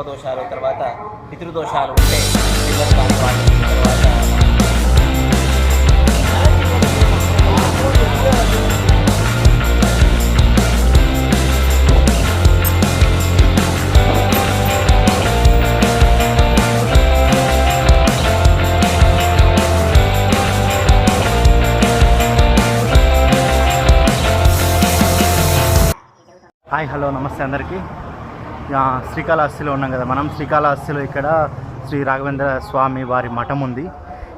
సర్పదోషాలు తర్వాత పితృదోషాలు ఉంటే పిల్లలు కాని వాళ్ళకి తర్వాత హాయ్ హలో నమస్తే అందరికీ. ఆ, శ్రీకాళహస్తిలో ఉన్నాం కదా. మనం శ్రీకాళహస్తిలో ఇక్కడ శ్రీ రాఘవేంద్ర స్వామి వారి మఠం ఉంది.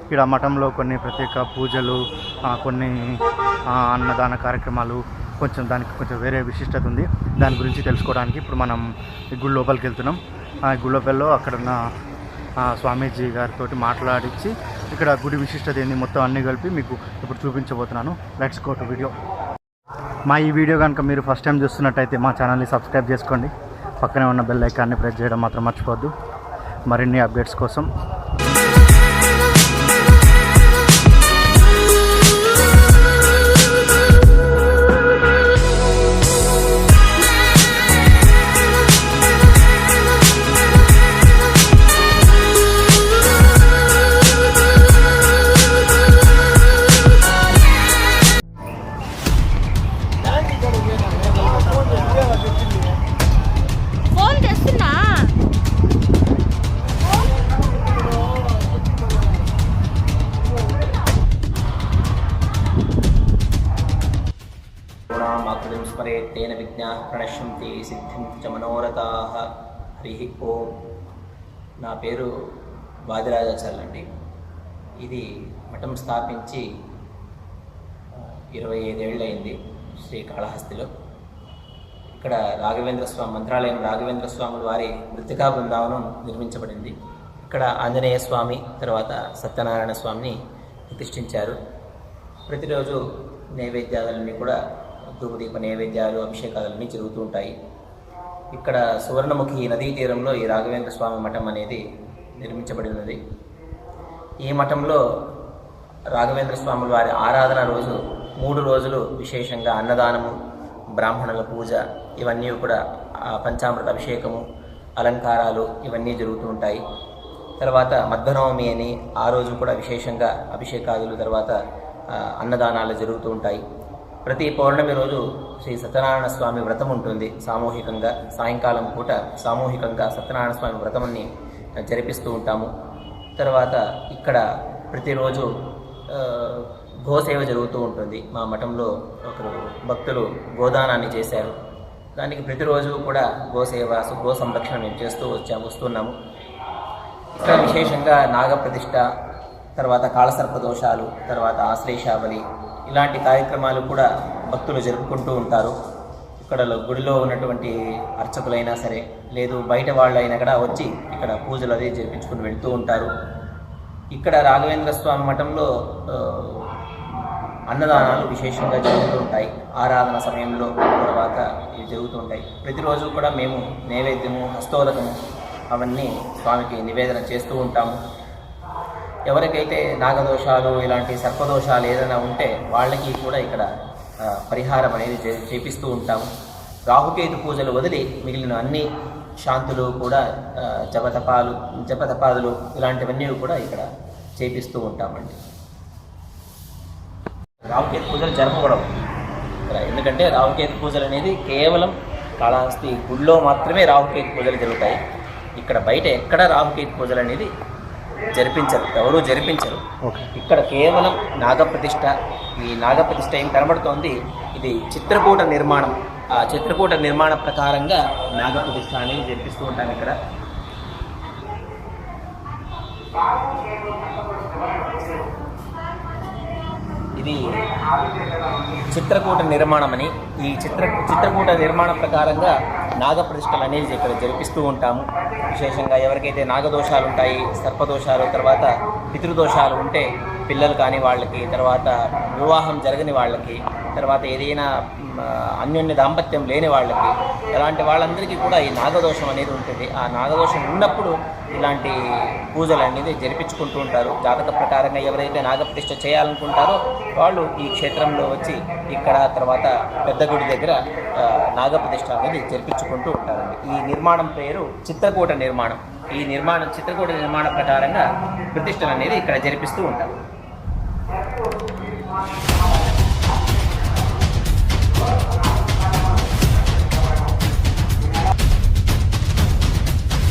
ఇక్కడ మఠంలో కొన్ని ప్రత్యేక పూజలు కొన్ని అన్నదాన కార్యక్రమాలు కొంచెం దానికి కొంచెం వేరే విశిష్టత ఉంది. దాని గురించి తెలుసుకోవడానికి ఇప్పుడు మనం గుడి లోపలికి వెళ్తున్నాం. ఆ గుడి లోపల్లో అక్కడ ఉన్న స్వామీజీ గారితో మాట్లాడించి ఇక్కడ గుడి విశిష్టత ఏంది మొత్తం అన్నీ కలిపి మీకు ఇప్పుడు చూపించబోతున్నాను. లెట్స్ గో టు వీడియో మా ఈ వీడియో కనుక మీరు ఫస్ట్ టైం చూస్తున్నట్టయితే మా ఛానల్ని సబ్స్క్రైబ్ చేసుకోండి. పక్కనే ఉన్న బెల్ ఐకాన్ని ప్రెస్ చేయడం మాత్రం మర్చిపోవద్దు. మరిన్ని అప్డేట్స్ కోసం స్మరే తేన విజ్ఞా ప్రణశ్యంతి సిద్ధిం చ మనోరథా హరి ఓం నా పేరు వాదిరాజాచార్యులు అండి ఇది మఠం స్థాపించి ఇరవై ఐదేళ్ళు అయింది శ్రీకాళహస్తిలో ఇక్కడ రాఘవేంద్ర స్వామి మంత్రాలయం రాఘవేంద్ర స్వాముల వారి మృతికా బృందావనం నిర్మించబడింది. ఇక్కడ ఆంజనేయ స్వామి తర్వాత సత్యనారాయణ స్వామిని ప్రతిష్ఠించారు. ప్రతిరోజు నైవేద్యాలన్నీ కూడా ధూపదీప నైవేద్యాలు అభిషేకాలన్నీ జరుగుతూ ఉంటాయి. ఇక్కడ సువర్ణముఖి నదీ తీరంలో ఈ రాఘవేంద్ర స్వామి మఠం అనేది నిర్మించబడినది. ఈ మఠంలో రాఘవేంద్ర స్వాముల వారి ఆరాధన రోజు మూడు రోజులు విశేషంగా అన్నదానము బ్రాహ్మణుల పూజ ఇవన్నీ కూడా పంచామృత అభిషేకము అలంకారాలు ఇవన్నీ జరుగుతూ ఉంటాయి. తర్వాత మధ్వనవమి అని ఆ రోజు కూడా విశేషంగా అభిషేకాదులు తర్వాత అన్నదానాలు జరుగుతూ ఉంటాయి. ప్రతి పౌర్ణమి రోజు శ్రీ సత్యనారాయణ స్వామి వ్రతం ఉంటుంది. సామూహికంగా సాయంకాలం పూట సామూహికంగా సత్యనారాయణ స్వామి వ్రతమని జరిపిస్తూ ఉంటాము. తర్వాత ఇక్కడ ప్రతిరోజు గోసేవ జరుగుతూ ఉంటుంది. మా మఠంలో ఒకరు భక్తులు గోదానాన్ని చేశారు. దానికి ప్రతిరోజు కూడా గోసేవ గో సంరక్షణ మేము చేస్తూ వచ్చాము వస్తున్నాము ఇక్కడ విశేషంగా నాగప్రతిష్ట తర్వాత కాళసర్ప దోషాలు తర్వాత ఆశ్లేషావళి ఇలాంటి కార్యక్రమాలు కూడా భక్తులు జరుపుకుంటూ ఉంటారు. ఇక్కడ గుడిలో ఉన్నటువంటి అర్చకులైనా సరే లేదు బయట వాళ్ళైనా కూడా వచ్చి ఇక్కడ పూజలు అదే జరిపించుకుని వెళ్తూ ఉంటారు. ఇక్కడ రాఘవేంద్ర స్వామి మఠంలో అన్నదానాలు విశేషంగా జరుగుతూ ఉంటాయి. ఆరాధన సమయంలో తర్వాత ఇవి జరుగుతూ ఉంటాయి. ప్రతిరోజు కూడా మేము నైవేద్యము హస్తోదకము అవన్నీ స్వామికి నివేదన చేస్తూ ఉంటాము. ఎవరికైతే నాగదోషాలు ఇలాంటి సర్పదోషాలు ఏదైనా ఉంటే వాళ్ళకి కూడా ఇక్కడ పరిహారం అనేది చే- చేపిస్తూ ఉంటాము. రాహుకేతు పూజలు వదిలి మిగిలిన అన్ని శాంతులు కూడా జపతపాలు జపతపాదులు ఇలాంటివన్నీ కూడా ఇక్కడ చేపిస్తూ ఉంటామండి. రాహుకేతు పూజలు జరపకూడదు ఇక్కడ ఎందుకంటే రాహుకేతు పూజలు అనేది కేవలం కాళహస్తి గుళ్ళో మాత్రమే రాహుకేతు పూజలు జరుగుతాయి. ఇక్కడ బయట ఎక్కడ రాహుకేతు పూజలు అనేది జరిపించరు. ఎవరూ జరిపించరు. ఇక్కడ కేవలం నాగప్రతిష్ఠ ఈ నాగప్రతిష్ఠ ఏం కనబడుతోంది? ఇది చిత్రకూట నిర్మాణం. ఆ చిత్రకూట నిర్మాణ ప్రకారంగా నాగప్రతిష్ఠ అనేది జరిపిస్తూ ఉంటాం ఇక్కడ. ఇది చిత్రకూట నిర్మాణం అని ఈ చిత్ర చిత్రకూట నిర్మాణ ప్రకారంగా నాగప్రతిష్టలు అనేది ఇక్కడ జరిపిస్తూ ఉంటాము. విశేషంగా ఎవరికైతే నాగదోషాలు ఉంటాయి సర్పదోషాలు తర్వాత పితృదోషాలు ఉంటే పిల్లలు కాని వాళ్ళకి తర్వాత వివాహం జరగని వాళ్ళకి తర్వాత ఏదైనా అన్యోన్య దాంపత్యం లేని వాళ్ళకి అలాంటి వాళ్ళందరికీ కూడా ఈ నాగదోషం అనేది ఉంటుంది. ఆ నాగదోషం ఉన్నప్పుడు ఇలాంటి పూజలు అనేది జరిపించుకుంటూ ఉంటారు. జాతక ప్రకారంగా ఎవరైతే నాగప్రతిష్ఠ చేయాలనుకుంటారో వాళ్ళు ఈ క్షేత్రంలో వచ్చి ఇక్కడ తర్వాత పెద్ద గుడి దగ్గర నాగప్రతిష్ట నాగప్రతిష్ఠ అనేది జరిపించుకుంటూ ఉంటారండి. ఈ నిర్మాణం పేరు చిత్రకూట నిర్మాణం. ఈ నిర్మాణం చిత్రకూట నిర్మాణ ప్రకారంగా ప్రతిష్టలు అనేది ఇక్కడ జరిపిస్తూ ఉంటారు.